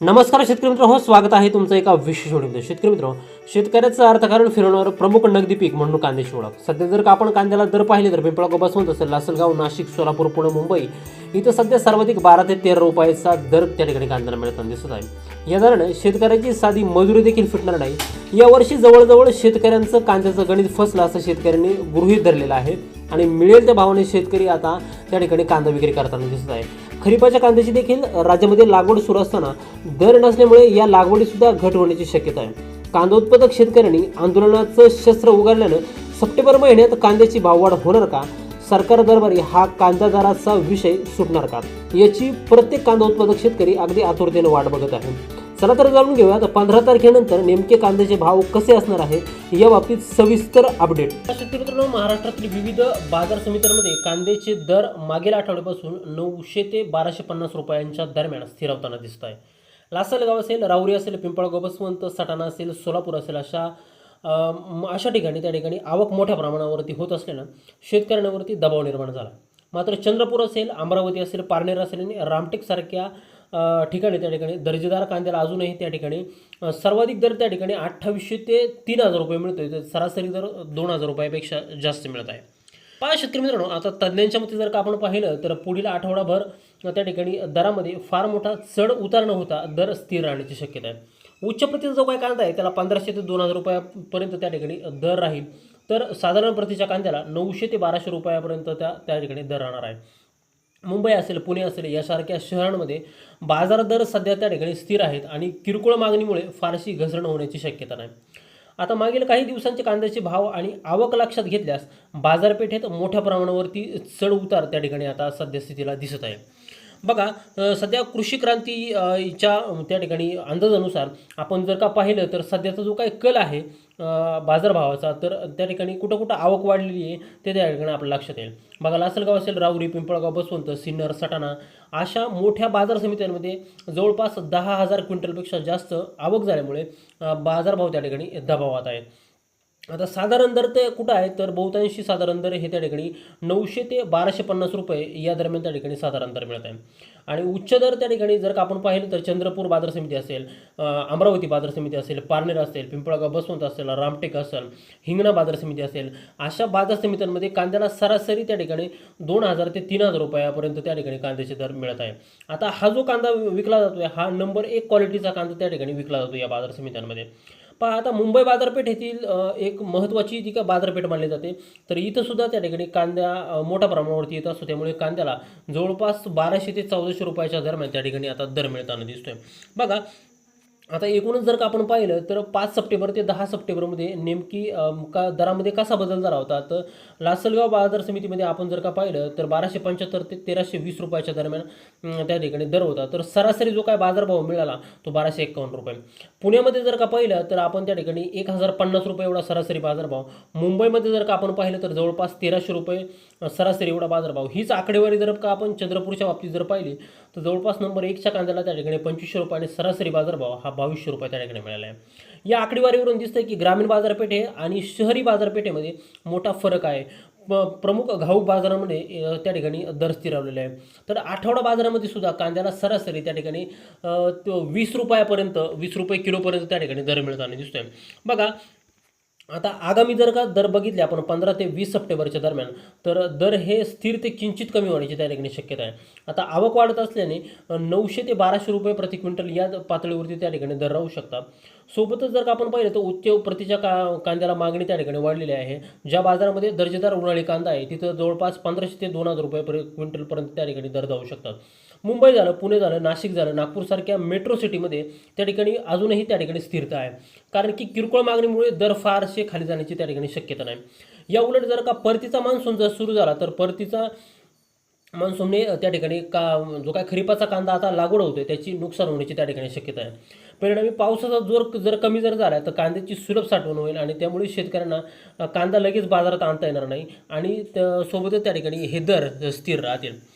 नमस्कार शेतकरी मित्र हो स्वागत आहे तुमचं एका विशेष व्हिडिओमध्ये. शेतकरी मित्र शेतकऱ्याचं अर्थकारण फिरवणारं प्रमुख नगदी पीक म्हणून कांद्याची ओळख. सध्या जर का आपण कांद्याला दर पाहिले तर पिंपळा बसवंत असेल लासलगाव नाशिक सोलापूर पुणे मुंबई इथं सध्या सर्वाधिक बारा ते तेरा रुपयाचा दर त्या ठिकाणी कांद्याला मिळताना दिसत आहे. या दरानं शेतकऱ्याची साधी मजुरी देखील फिटणार नाही. यावर्षी जवळजवळ शेतकऱ्यांचं कांद्याचं गणित फसलं असं शेतकऱ्यांनी गृहीत धरलेलं आहे. आणि मिळेल त्या भावाने शेतकरी आता त्या ठिकाणी कांदा विक्री करताना दिसत आहे. खरीपाच्या कांद्याची देखील राज्यामध्ये लागवड सुरू असताना दर नसल्यामुळे या लागवडीसुद्धा घट होण्याची शक्यता आहे. कांदा उत्पादक शेतकऱ्यांनी आंदोलनाचं शस्त्र उगारल्यानं सप्टेंबर महिन्यात कांद्याची भाववाढ होणार का? सरकार दरबारी हा कांदा दराचा विषय सुटणार का? याची प्रत्येक कांदा उत्पादक शेतकरी अगदी आतुरतेने वाट बघत आहे. चला तर जाणून घेऊयात पंधरा तारखेनंतर नेमके कांद्याचे भाव कसे असणार आहेत या बाबतीत सविस्तर अपडेट शेतकरी मित्रांनो महाराष्ट्रातील विविध बाजार समित्यांमध्ये कांद्याचे दर मागील आठवड्यापासून नऊशे ते बाराशे पन्नास रुपयांच्या दरम्यान स्थिरावताना दिसत आहे. लासलगाव असेल रावरी असेल पिंपळगाव बसवंत सटाणा असेल सोलापूर असेल अशा अशा ठिकाणी त्या ठिकाणी आवक मोठ्या प्रमाणावरती होत असल्यानं शेतकऱ्यांवरती दबाव निर्माण झाला. मात्र चंद्रपूर असेल अमरावती असेल पारनेर असेल आणि रामटेकसारख्या ठिकाणी त्या ठिकाणी दर्जेदार कांद्याला अजूनही त्या ठिकाणी सर्वाधिक दर त्या ठिकाणी अठ्ठावीसशे ते तीन हजार रुपये मिळतो तर सरासरी दर दोन हजार रुपयापेक्षा जास्त मिळत आहे. पहा शेतकरी मित्रांनो आता तज्ज्ञांच्या मते जर का आपण पाहिलं तर पुढील आठवडाभर त्या ठिकाणी दरामध्ये फार मोठा चढ उतार न होता दर स्थिर राहण्याची शक्यता आहे. उच्च प्रतीचा जो काही कांदा आहे त्याला पंधराशे ते दोन हजार रुपयापर्यंत त्या ठिकाणी दर राहील. तर साधारण प्रतीच्या कांद्याला नऊशे ते बाराशे रुपयापर्यंत त्या त्या ठिकाणी दर राहणार आहे. मुंबई असेल पुणे असेल यासारख्या शहरांमध्ये बाजार दर सध्या त्या ठिकाणी स्थिर आहेत आणि किरकोळ मागणीमुळे फारशी घसरण होण्याची शक्यता नाही. आता मागील काही दिवसांचे कांद्याचे भाव आणि आवक लक्षात घेतल्यास बाजारपेठेत मोठ्या प्रमाणावरती चढ उतार त्या ठिकाणी आता सध्या स्थितीला दिसत आहे. बघा सध्या कृषी क्रांतीच्या त्या ठिकाणी अंदाजानुसार आपण जर का पाहिलं तर सध्याचा जो काही कल आहे बाजारभावाचा तर त्या ठिकाणी कुठं कुठं आवक वाढलेली आहे ते त्या ठिकाणी आपल्या लक्षात येईल. बघा लासलगाव असेल राऊरी पिंपळगाव बसवंत सिन्नर सटाणा अशा मोठ्या बाजार समित्यांमध्ये जवळपास दहा हजार क्विंटलपेक्षा जास्त आवक झाल्यामुळे बाजारभाव त्या ठिकाणी दबावात आहेत. आता साधारण दर ते कुठं आहे तर बहुतांशी साधारण दर हे त्या ठिकाणी नऊशे ते बाराशे पन्नास रुपये या दरम्यान त्या ठिकाणी साधारण दर मिळत आहे. आणि उच्च दर त्या ठिकाणी जर का आपण पाहिलं तर चंद्रपूर बाजार समिती असेल अमरावती बाजार समिती असेल पारनेर असेल पिंपळगाव बसवंत असेल रामटेक असेल हिंगणा बाजार समिती असेल अशा बाजार समित्यांमध्ये कांद्याला सरासरी त्या ठिकाणी दोन हजार ते तीन हजार रुपयापर्यंत त्या ठिकाणी कांद्याचे दर मिळत आहे. आता हा जो कांदा विकला जातोय हा नंबर एक क्वालिटीचा कांदा त्या ठिकाणी विकला जातो या बाजार समित्यांमध्ये. पहा आता मुंबई बाजारपेठ येथील एक महत्त्वाची जी का बाजारपेठ मानली जाते तर इथंसुद्धा त्या ठिकाणी कांद्या मोठ्या प्रमाणावरती येत असतो. त्यामुळे कांद्याला जवळपास बाराशे ते चौदाशे रुपयाच्या दरम्यान त्या ठिकाणी आता दर मिळताना दिसतोय. बघा आता एकूणच जर का आपण पाहिलं तर पाच सप्टेंबर ते दहा सप्टेंबरमध्ये नेमकी का दरामध्ये कसा बदल झाला होता? तर लासलगाव बाजार समितीमध्ये आपण जर का पाहिलं तर बाराशे पंच्याहत्तर ते तेराशे वीस रुपयाच्या दरम्यान त्या ठिकाणी दर होता. तर सरासरी जो काय बाजारभाव मिळाला तो बाराशे एकावन्न रुपये. पुण्यामध्ये जर का पाहिलं तर आपण त्या ठिकाणी एक हजार पन्नास रुपये एवढा सरासरी बाजारभाव. मुंबईमध्ये जर का आपण पाहिलं तर जवळपास तेराशे रुपये सरासरी एवढा बाजारभाव. हीच आकडेवारी जर का आपण चंद्रपूरच्या बाबतीत जर पाहिली तर जवळपास नंबर एकच्या कांद्याला त्या ठिकाणी पंचवीसशे रुपये आणि सरासरी बाजारभाव हा बावीसशे रुपये त्या ठिकाणी मिळाला आहे. या आकडेवारीवरून दिसतंय की ग्रामीण बाजारपेठे आणि शहरी बाजारपेठेमध्ये मोठा फरक आहे. प- प्रमुख घाऊक बाजारामध्ये त्या ठिकाणी दर स्थिरावलेले आहे. तर आठवडा बाजारामध्ये सुद्धा कांद्याला सरासरी त्या ठिकाणी तो वीस रुपयापर्यंत वीस रुपये किलोपर्यंत त्या ठिकाणी दर मिळताना दिसतोय. बघा आता आगामी जर का दर बघितले आपण पंधरा ते वीस सप्टेंबरच्या दरम्यान तर दर हे स्थिर ते किंचित कमी होण्याची त्या ठिकाणी शक्यता आहे. आता आवक वाढत असल्याने नऊशे ते बाराशे रुपये प्रति क्विंटल या पातळीवरती त्या ठिकाणी दर राहू शकतात. सोबतच जर का आपण पाहिलं तर उच्च प्रतीच्या का कांद्याला मागणी त्या ठिकाणी वाढलेली आहे. ज्या बाजारामध्ये दर्जेदार उन्हाळी कांदा आहे तिथं जवळपास पंधराशे ते दोन हजार रुपये प्रति क्विंटलपर्यंत त्या ठिकाणी दर जाऊ शकतात. मुंबई झालं पुणे झालं नाशिक झालं नागपूरसारख्या मेट्रो सिटीमध्ये त्या ठिकाणी अजूनही त्या ठिकाणी स्थिरता आहे. कारण की किरकोळ मागणीमुळे दर फारसे खाली जाण्याची त्या ठिकाणी शक्यता नाही. या उलट जर का परतीचा मान्सून जर सुरू झाला तर परतीचा मान्सूनने त्या ठिकाणी का जो काय खरीपाचा कांदा आता लागवड होतोय त्याची नुकसान होण्याची त्या ठिकाणी शक्यता आहे. परिणामी पावसाचा जोर जर कमी जर झाला तर कांद्याची सुलभ साठवण होईल आणि त्यामुळे शेतकऱ्यांना कांदा लगेच बाजारात आणता येणार नाही आणि त्या- सोबतच त्या ठिकाणी हे दर स्थिर राहतील.